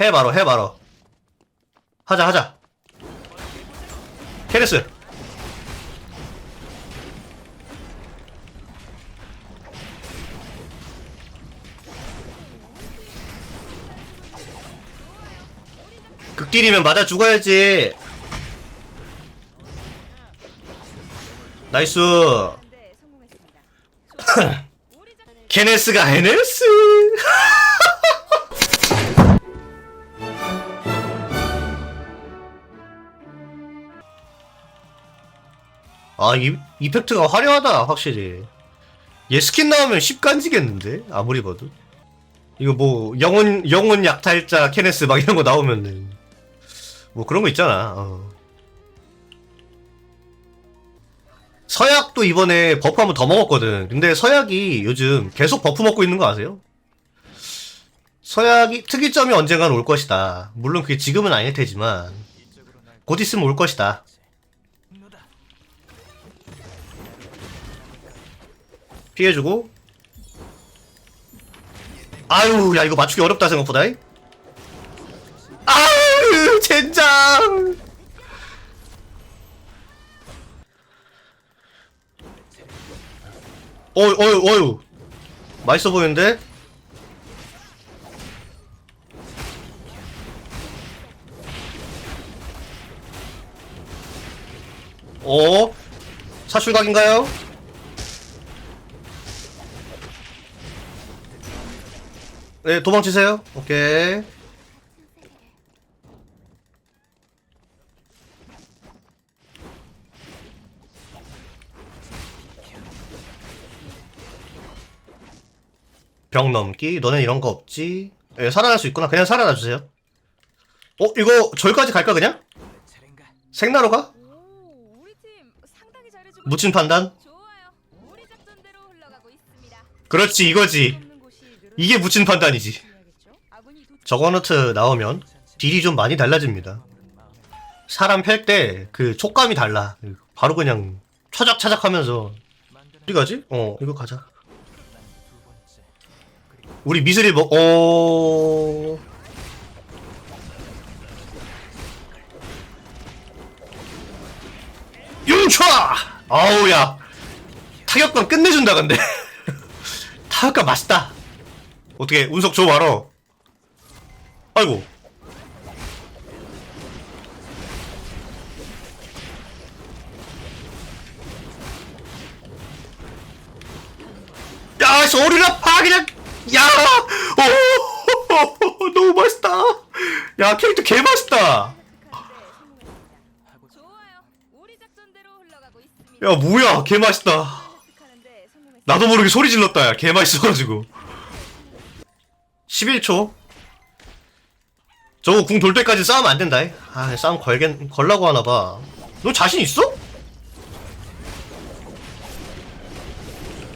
해 바로 해 바로. 하자 하자. 케네스. 극딜이면 맞아 죽어야지. 나이스. 네, 케네스가 헤 아 이, 이펙트가 화려하다 확실히 얘 스킨 나오면 10간지겠는데 아무리 봐도 이거 뭐 영혼 영혼 약탈자 케네스 막 이런 거 나오면은 뭐 그런 거 있잖아 어. 서약도 이번에 버프 한 번 더 먹었거든. 근데 서약이 요즘 계속 버프 먹고 있는 거 아세요? 서약이 특이점이 언젠간 올 것이다. 물론 그게 지금은 아닐 테지만 곧 있으면 올 것이다. 피해주고. 아유 야 이거 맞추기 어렵다 생각보다. 아유 젠장! 어유 어유 어유 맛있어 보이는데? 어? 사출각인가요? 네 도망치세요. 오케이. 벽 넘기? 너네 이런 거 없지? 예, 살아날 수 있구나. 그냥 살아나 주세요. 어 이거 저기까지 갈까 그냥? 생나로 가? 묻힌 판단? 그렇지 이거지 이 이게 묻힌 판단이지. 도- 저거너트 나오면 딜이 좀 많이 달라집니다. 사람 팰 때 그 촉감이 달라. 바로 그냥 차작차작 하면서 어디 가지? 어 이거 가자. 우리 미스릴 뭐 어... 윤차! 아우야. 타격감 끝내준다 근데. 타격감 맛있다 어떻게 운석 줘 말어 아이고. 야 소리나 파 그냥. 야 오, 너무 맛있다. 야 캐릭터 개 맛있다. 야 뭐야 개 맛있다. 나도 모르게 소리 질렀다 야. 개 맛있어 가지고 11초 저거 궁 돌 때까지 싸우면 안 된다 이. 아 싸움 걸겠 걸라고 하나 봐 너 자신 있어?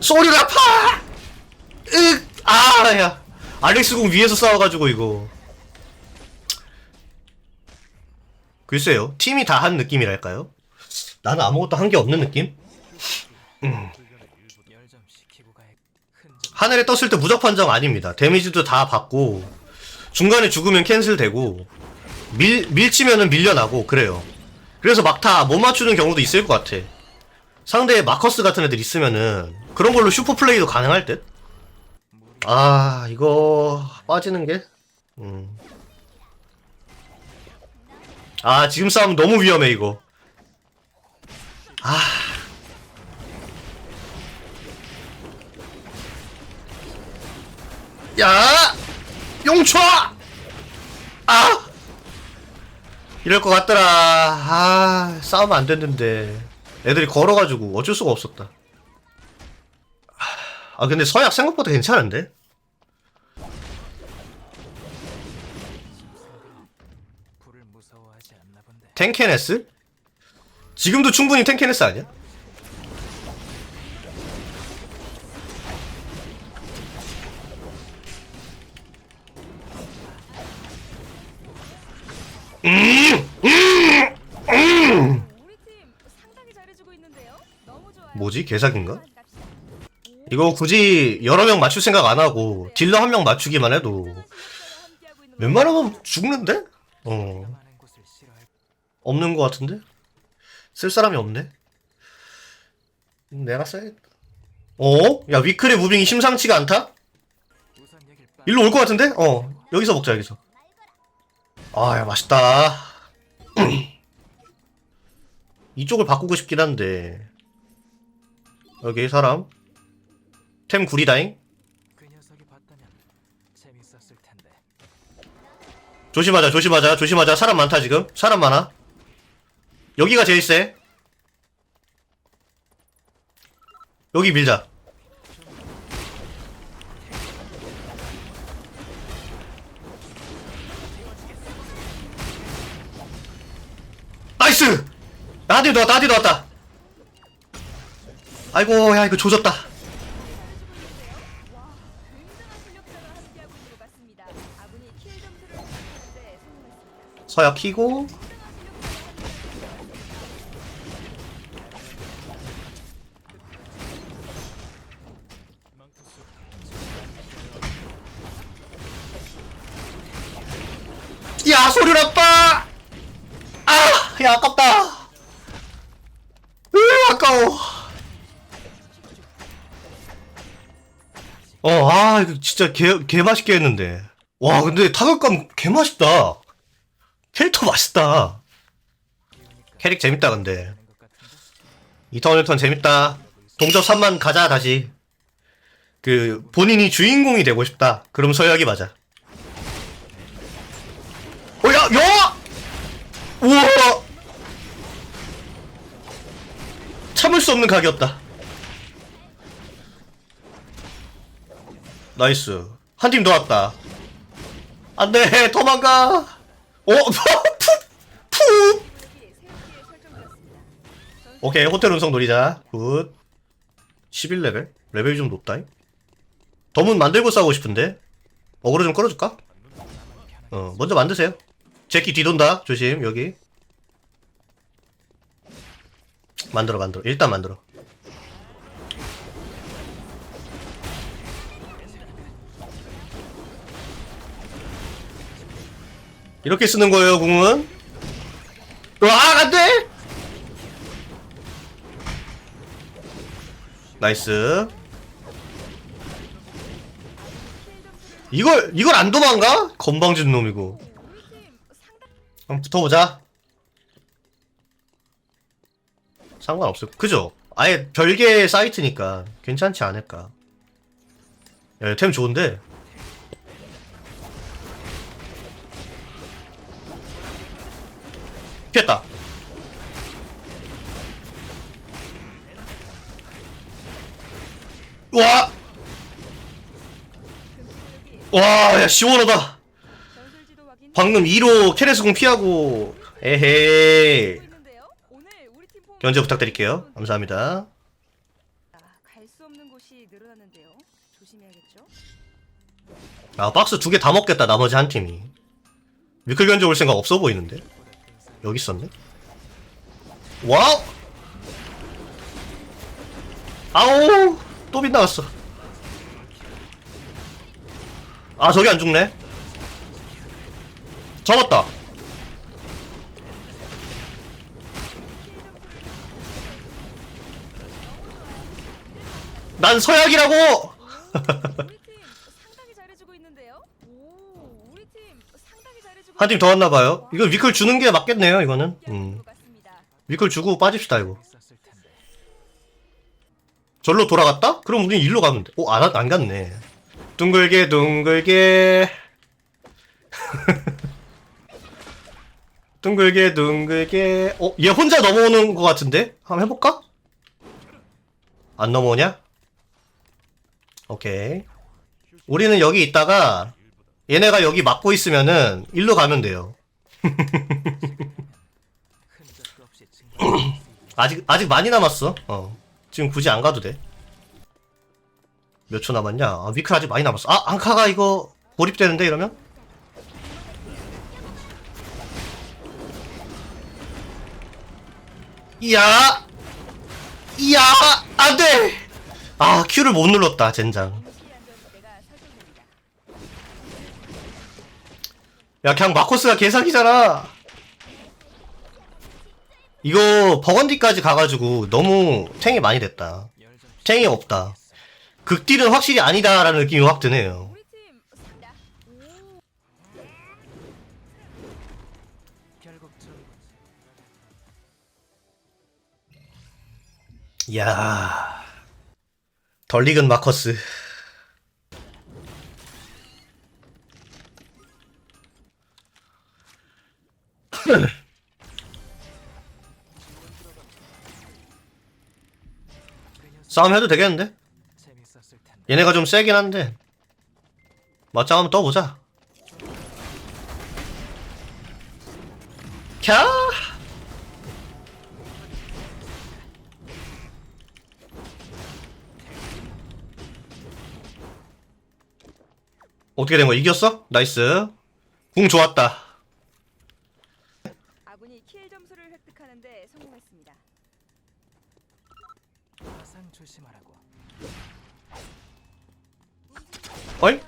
소리나 파! 으, 아, 야. 알렉스 궁 위에서 싸워가지고, 이거. 글쎄요. 팀이 다 한 느낌이랄까요? 나는 아무것도 한 게 없는 느낌? 하늘에 떴을 때 무적 판정 아닙니다. 데미지도 다 받고, 중간에 죽으면 캔슬되고, 밀, 밀치면은 밀려나고, 그래요. 그래서 막타 못 맞추는 경우도 있을 것 같아. 상대에 마커스 같은 애들 있으면은, 그런 걸로 슈퍼 플레이도 가능할 듯? 아, 이거, 빠지는 게? 음. 아, 지금 싸움 너무 위험해, 이거. 아. 야! 용초! 아! 이럴 것 같더라. 아, 싸우면 안 됐는데. 애들이 걸어가지고 어쩔 수가 없었다. 아, 근데 서약 생각보다 괜찮은데? 탱케네스? 지금도 충분히 탱케네스 아니야? 있는데요. 너무 좋아요. 뭐지? 개사기인가? 이거 굳이 여러 명 맞출 생각 안 하고 딜러 한 명 맞추기만 해도 웬만하면 죽는데? 어. 없는 것 같은데? 쓸 사람이 없네. 음, 내가 써야겠다. 어? 야, 위클의 무빙이 심상치가 않다? 일로 올 것 같은데? 어. 여기서 먹자, 여기서. 아, 야, 맛있다. 이쪽을 바꾸고 싶긴 한데. 여기 사람. 템 구리다잉? 그 녀석이 봤다면 재밌었을 텐데. 조심하자, 조심하자, 조심하자. 사람 많다, 지금. 사람 많아. 여기가 제일 세. 여기 밀자. 나한테 나왔다, 나한테 나왔다. 아이고, 야, 이거 조졌다. 와, 굉장한 아까워. 어, 아, 이거 진짜 개, 개 맛있게 했는데. 와, 근데 타격감 개 맛있다. 캐릭터 맛있다. 캐릭 재밌다, 근데. 이턴 1턴 재밌다. 동접 3만 가자, 다시. 그, 본인이 주인공이 되고 싶다. 그럼 서약이 맞아. 어, 야, 야! 우와! 참을 수 없는 각이었다. 나이스. 한 팀 더 왔다. 안 돼, 도망가! 어, 푸! 푸! 오케이 호텔 운송 노리자 굿 11레벨? 레벨이 좀 높다 덤은 만들고 싸우고 싶은데 어그로 좀 끌어줄까? 어 먼저 만드세요 제키 뒤돈다 조심 여기 만들어 만들어 일단 만들어 이렇게 쓰는 거예요 궁은 와 안돼 나이스. 이걸 이걸 안 도망가? 건방진 놈이고. 한번 붙어보자. 상관없어. 그죠? 아예 별개 사이트니까 괜찮지 않을까. 야, 템 좋은데. 피했다. 와! 와, 야, 시원하다. 방금 2로 캐레스공 피하고, 에헤이. 견제 부탁드릴게요. 감사합니다. 갈 수 없는 곳이 늘어났는데요. 조심해야겠죠. 아, 박스 두 개 다 먹겠다, 나머지 한 팀이. 미클 견제 올 생각 없어 보이는데? 여기 있었네? 와우! 아우! 또 빗나갔어. 아, 저기 안 죽네? 잡았다. 난 서약이라고! 우리 팀 상당히 잘해주고 있는데요. 오, 우리 팀 상당히 잘해주고. 한 팀 더 왔나봐요. 이거 위클 주는 게 맞겠네요, 이거는. 음. 음. 위클 주고 빠집시다, 이거. 절로 돌아갔다? 그럼 우린 일로 가면 돼. 오, 안, 안 갔네. 둥글게, 둥글게. 둥글게, 둥글게. 어, 얘 혼자 넘어오는 것 같은데? 한번 해볼까? 안 넘어오냐? 오케이. 우리는 여기 있다가, 얘네가 여기 막고 있으면은, 일로 가면 돼요. 아직, 아직 많이 남았어. 어. 지금 굳이 안 가도 돼. 몇 초 남았냐? 아, 위클 아직 많이 남았어. 아, 앙카가 이거 고립되는데, 이러면? 이야! 이야! 안 돼! 아, Q를 못 눌렀다, 젠장. 야, 그냥 마코스가 개사기잖아. 이거 버건디까지 가가지고 너무 탱이 많이 됐다. 탱이 없다. 극딜은 확실히 아니다라는 느낌이 확 드네요. 이야. 덜 익은 마커스. 싸움 해도 되겠는데? 얘네가 좀 세긴 한데. 맞짱 한번 떠보자. 캬! 어떻게 된 거야? 이겼어? 나이스. 궁 좋았다. 아군이 킬 점수를 획득하는데 성공했습니다. 조심하라고. 어이?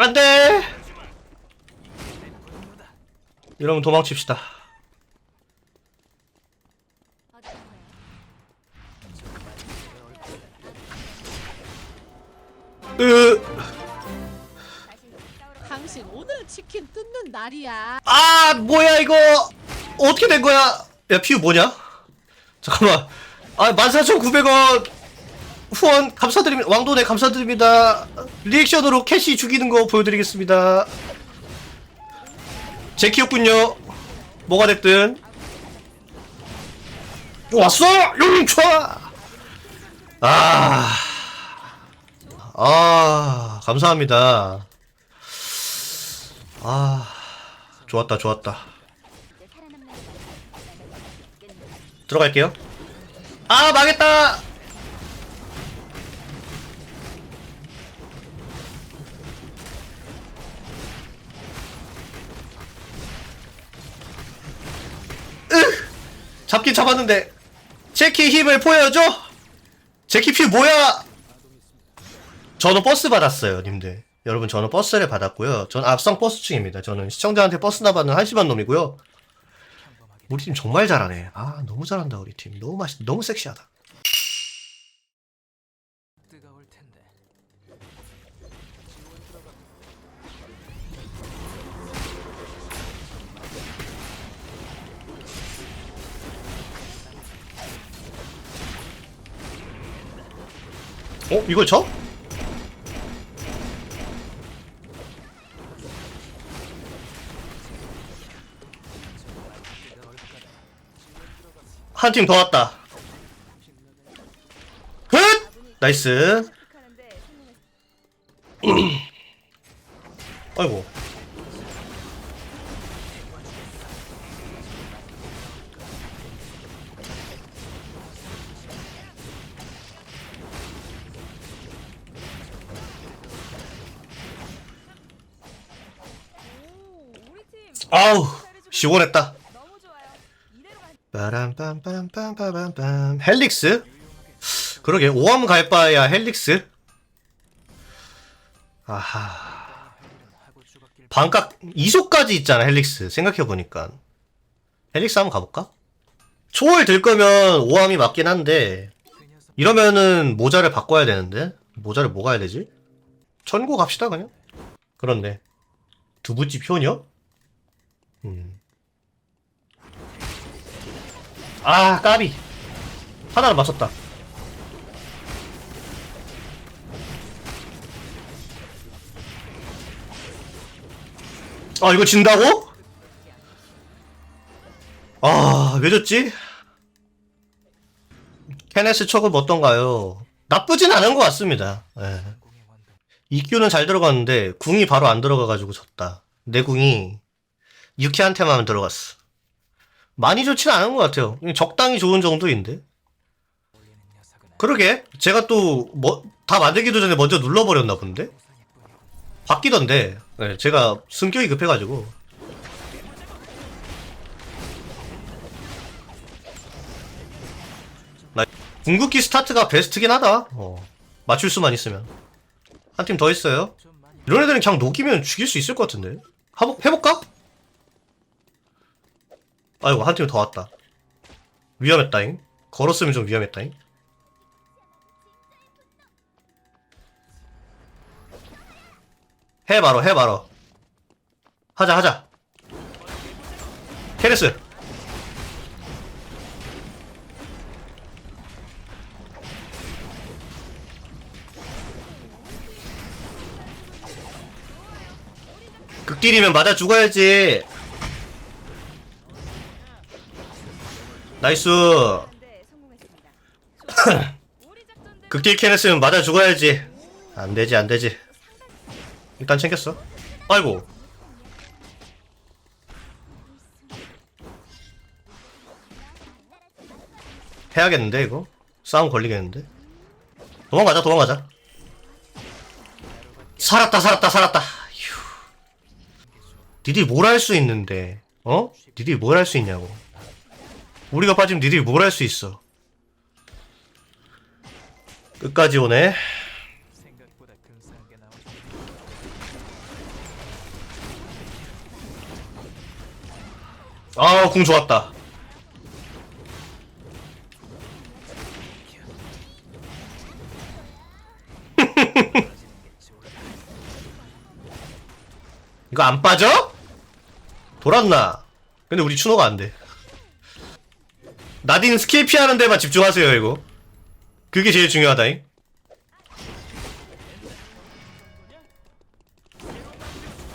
안 돼! 내 분노다. 이러면 도망칩시다. 으, 당신 오늘 치킨 뜯는 날이야. 아, 뭐야, 이거. 어떻게 된 거야? 야, 피우 뭐냐? 잠깐만. 아, 14,900원. 후원 감사드립니다. 왕돈에 감사드립니다. 리액션으로 캐시 죽이는 거 보여드리겠습니다. 제 키였군요. 뭐가 됐든. 왔어! 용차! 아. 아, 감사합니다. 아, 좋았다, 좋았다. 들어갈게요. 아, 망했다! 으! 잡긴 잡았는데, 제키 힘을 보여줘! 제키 피 뭐야! 저는 버스 받았어요, 님들. 여러분, 저는 버스를 받았고요. 저는 악성 버스충입니다. 저는 시청자한테 버스 나받는 한심한 놈이고요. 우리 팀 정말 잘하네. 아, 너무 잘한다, 우리 팀. 너무 맛있, 너무 섹시하다. 어? 이걸 쳐? 한 팀 더 왔다. 헛! 나이스. 아이고. 아우, 시원했다. 빠람빰빰빰빰빰. 헬릭스? 그러게, 오함 갈 바야 헬릭스? 아하. 반각 2소까지 있잖아 헬릭스 생각해보니까 헬릭스 한번 가볼까? 초월 들 거면 오함이 맞긴 한데 이러면은 모자를 바꿔야 되는데 모자를 뭐 가야 되지? 천고 갑시다 그냥 그렇네 두부집 효녀? 음. 아 까비 하나를 맞췄다 아 이거 진다고? 아왜 졌지? 케네스 척은 어떤가요? 나쁘진 않은 것 같습니다. 예. EQ는 잘 들어갔는데 궁이 바로 안 들어가가지고 졌다. 내 궁이 유키한테만 들어갔어. 많이 좋진 않은 것 같아요. 적당히 좋은 정도인데. 그러게 제가 또 뭐 다 만들기도 전에 먼저 눌러버렸나 본데 바뀌던데 네, 제가 승격이 급해가지고 나 궁극기 스타트가 베스트긴 하다 어, 맞출 수만 있으면 한 팀 더 있어요 이런 애들은 그냥 녹이면 죽일 수 있을 것 같은데 해볼까? 아이고 한 팀 더 왔다. 위험했다잉. 걸었으면 좀 위험했다잉. 해 바로 해 바로. 하자 하자. 케레스. 극딜이면 맞아 죽어야지 나이스. 극딜 캐냈으면 맞아 죽어야지. 안되지 안되지. 일단 챙겼어. 아이고. 해야겠는데 이거? 싸움 걸리겠는데? 도망가자 도망가자. 살았다 살았다 살았다. 휴. 니들이 뭘할 수 있는데? 어? 니들이 뭘할 수 있냐고 우리가 빠지면 니들이 뭘 할 수 있어 끝까지 오네 생각보다 근사하게 나오죠. 아, 궁 좋았다. 이거 안 빠져? 돌았나? 근데 우리 추노가 안 돼. 나딘 스킬 피하는 데만 집중하세요, 이거. 그게 제일 중요하다잉.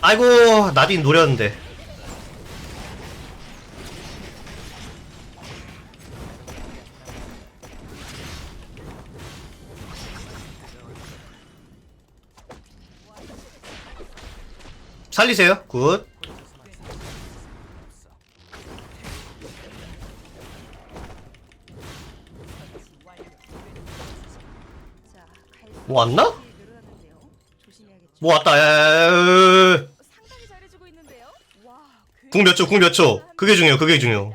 아이고, 나딘 노렸는데. 살리세요. 굿. 뭐 왔나? 뭐 왔다. 야야야야. 상당히 잘해주고 있는데요. 와, 궁몇 초, 궁 몇 초. 그게 중요해, 그게 중요.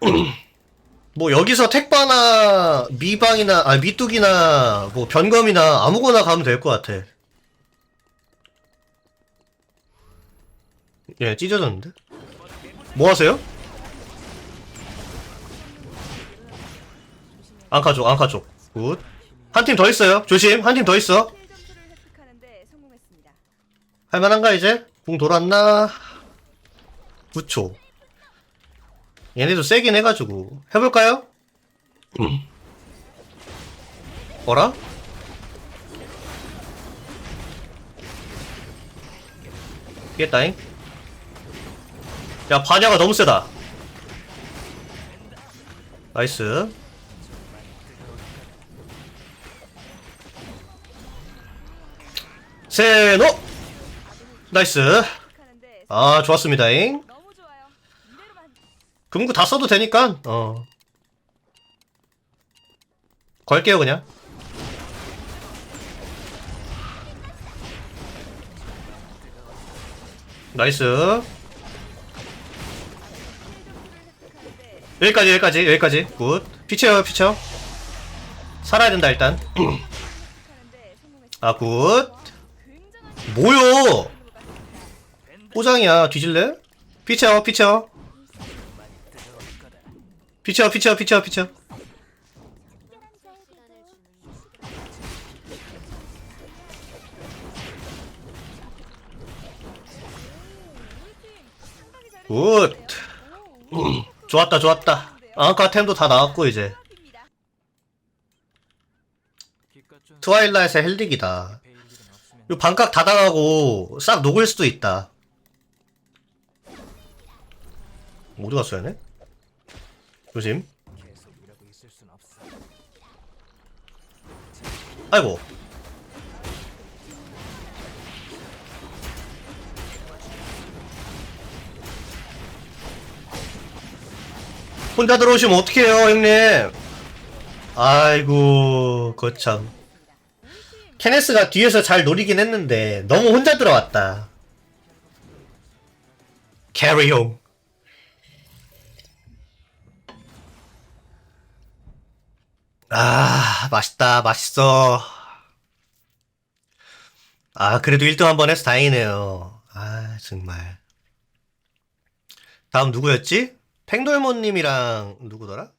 뭐 여기서 택바나 미방이나 아 미뚝이나 뭐 변검이나 아무거나 가면 될 것 같아. 예, 찢어졌는데? 뭐 하세요? 앙카 쪽, 앙카 쪽. 굿. 한 팀 더 있어요. 조심, 한 팀 더 있어. 할만한가 이제? 궁 돌았나? 9초. 얘네도 세긴 해가지고 해볼까요? 어라? 피했다잉? 야 반야가 너무 세다 나이스 세노 나이스. 아 좋았습니다잉. 금구 다 써도 되니까 어. 걸게요 그냥. 나이스. 여기까지 여기까지 여기까지. 굿. 피쳐요 피쳐. 살아야 된다 일단. 아굿 뭐요? 포장이야. 뒤질래? 피쳐 피쳐. 피쳐 피쳐 피쳐 피쳐. 굿. 좋았다 좋았다. 아까 템도 다 나왔고 이제. 트와일라이트의 헬릭이다 이 반각 다 당하고 싹 녹을 수도 있다 어디 갔어 얘네? 조심. 아이고 혼자 들어오시면 어떡해요, 형님. 아이고, 거참. 케네스가 뒤에서 잘 노리긴 했는데, 너무 혼자 들어왔다. 캐리용. 아, 맛있다, 맛있어. 아, 그래도 1등 한 번 해서 다행이네요. 아, 정말. 다음 누구였지? 팽돌모님이랑 누구더라?